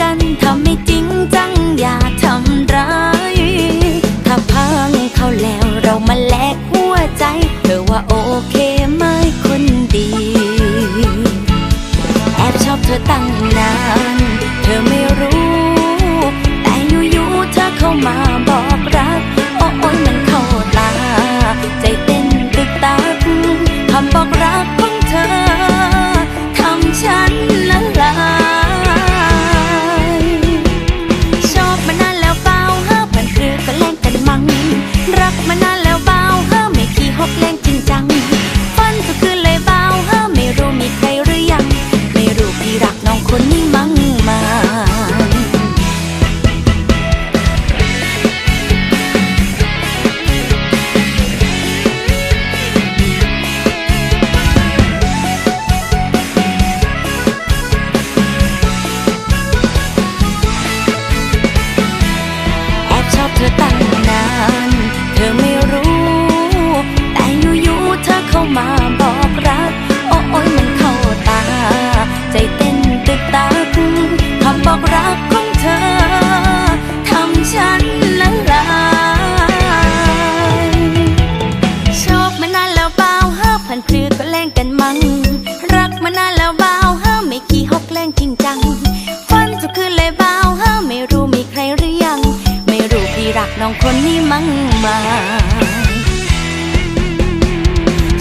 กันทำไม่จริงจังอย่าทำร้าย ถ้าพังเขาแล้วเรามาแลกหัวใจ เธอว่าโอเคไหมคนดี แอบชอบเธอตั้งนาน เธอไม่รู้ แต่อยู่ๆเธอเข้ามาบอก หก นมัง รักมานานแล้วเบาเฮ้อไม่ขี้หกแล่งจริงจังฟันทุกคืนเลยเบาเฮ้อไม่รู้มีใครหรือยัง ไม่รู้พี่รักน้องคนนี้มั้งมา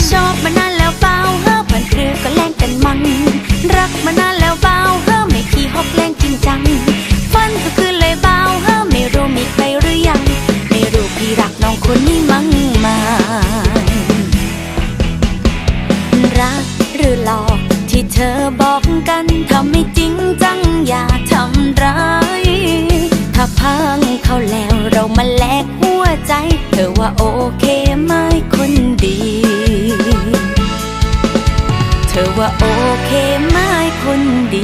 ชอบมานานแล้วเบาเฮ้อพันครือก็แล่งกันมัง รักมานานแล้วเบาเฮ้อไม่ขี้หกแล่งจริง อย่าทำร้าย ถ้าพังเขาแล้วเรามาแลกหัวใจ เธอว่าโอเคไหมคนดี เธอว่าโอเคไหมคนดี